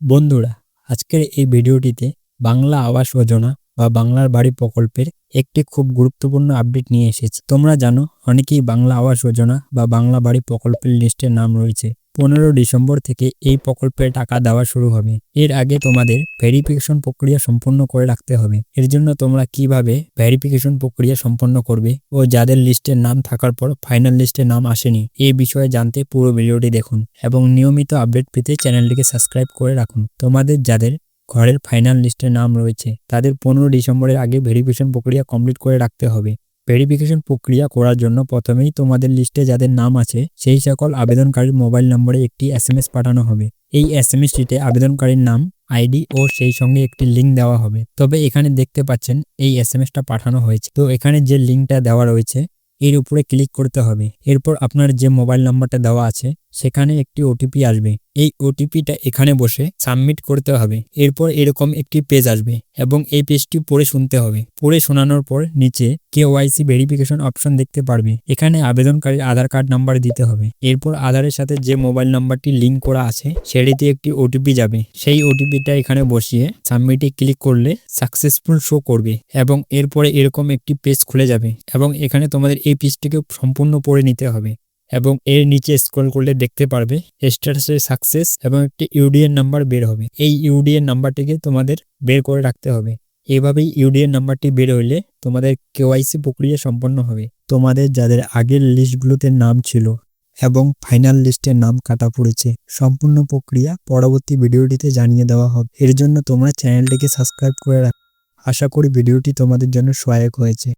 বন্ধুরা, আজকের এই ভিডিওটিতে বাংলা আবাস যোজনা বা বাংলার বাড়ি প্রকল্পের একটি খুব গুরুত্বপূর্ণ আপডেট নিয়ে এসেছে। তোমরা জানো, অনেকেই বাংলা আবাস যোজনা বা বাংলা বাড়ি প্রকল্পের লিস্টের নাম রয়েছে। পনেরো ডিসেম্বর থেকে এই প্রকল্পে টাকা দেওয়া শুরু হবে। এর আগে তোমাদের ভেরিফিকেশন প্রক্রিয়া সম্পন্ন করে রাখতে হবে। এর জন্য তোমরা কীভাবে ভেরিফিকেশন প্রক্রিয়া সম্পন্ন করবে ও যাদের লিস্টে নাম থাকার পর ফাইনাল লিস্টে নাম আসেনি এই বিষয়ে জানতে পুরো ভিডিওটি দেখুন এবং নিয়মিত আপডেট পেতে চ্যানেলটিকে সাবস্ক্রাইব করে রাখুন। তোমাদের যাদের ঘরের ফাইনাল লিস্টে নাম রয়েছে, তাদের পনেরো ডিসেম্বরের আগে ভেরিফিকেশন প্রক্রিয়া কমপ্লিট করে রাখতে হবে। ভেরিফিকেশন প্রক্রিয়া করার জন্য প্রথমেই তোমাদের লিস্টে যাদের নাম আছে, সেই সকল আবেদনকারীর মোবাইল নম্বরে একটি এসএমএস পাঠানো হবে। এই এস এসএমএসটিতে আবেদনকারীর নাম আইডি ও সেই সঙ্গে একটি লিঙ্ক দেওয়া হবে। তবে এখানে দেখতে পাচ্ছেন, এই এস এসএমএসটা পাঠানো হয়েছে। তো এখানে যে লিঙ্কটা দেওয়া রয়েছে, এর উপরে ক্লিক করতে হবে। এরপর আপনার যে মোবাইল নাম্বারটা দেওয়া আছে, সেখানে একটি ওটিপি আসবে। এই ওটিপিটা এখানে বসে সাবমিট করতে হবে। এরপর এরকম একটি পেজ আসবে এবং এই পেজটি পড়ে শুনতে হবে। পড়ে শোনানোর পর নিচে কে ওয়াইসি ভেরিফিকেশন অপশন দেখতে পারবে। এখানে আবেদনকারীর আধার কার্ড নাম্বার দিতে হবে। এরপর আধারের সাথে যে মোবাইল নাম্বারটি লিঙ্ক করা আছে, সেটিতে একটি ওটিপি যাবে। সেই ওটিপিটা এখানে বসিয়ে সাবমিটে ক্লিক করলে সাকসেসফুল শো করবে এবং এরপরে এরকম একটি পেজ খুলে যাবে এবং এখানে তোমাদের এই পেজটিকে সম্পূর্ণ পড়ে নিতে হবে। এবং এর নিচে স্ক্রল করলে দেখতে পারবে স্ট্যাটাসে সাকসেস এবং একটি ইউডিএন নাম্বার বের হবে। এই ইউডিএন নাম্বারটিকে তোমাদের বের করে রাখতে হবে। এভাবেই ইউডিএন নাম্বারটি বের হইলে তোমাদের কেওয়াইসি প্রক্রিয়া সম্পন্ন হবে। তোমাদের যাদের আগের লিস্টগুলোতে নাম ছিল এবং ফাইনাল লিস্টের নাম কাটা পড়েছে, সম্পূর্ণ প্রক্রিয়া পরবর্তী ভিডিওটিতে জানিয়ে দেওয়া হবে। এর জন্য তোমরা চ্যানেলটিকে সাবস্ক্রাইব করে রাখ। আশা করি ভিডিওটি তোমাদের জন্য সহায়ক হয়েছে।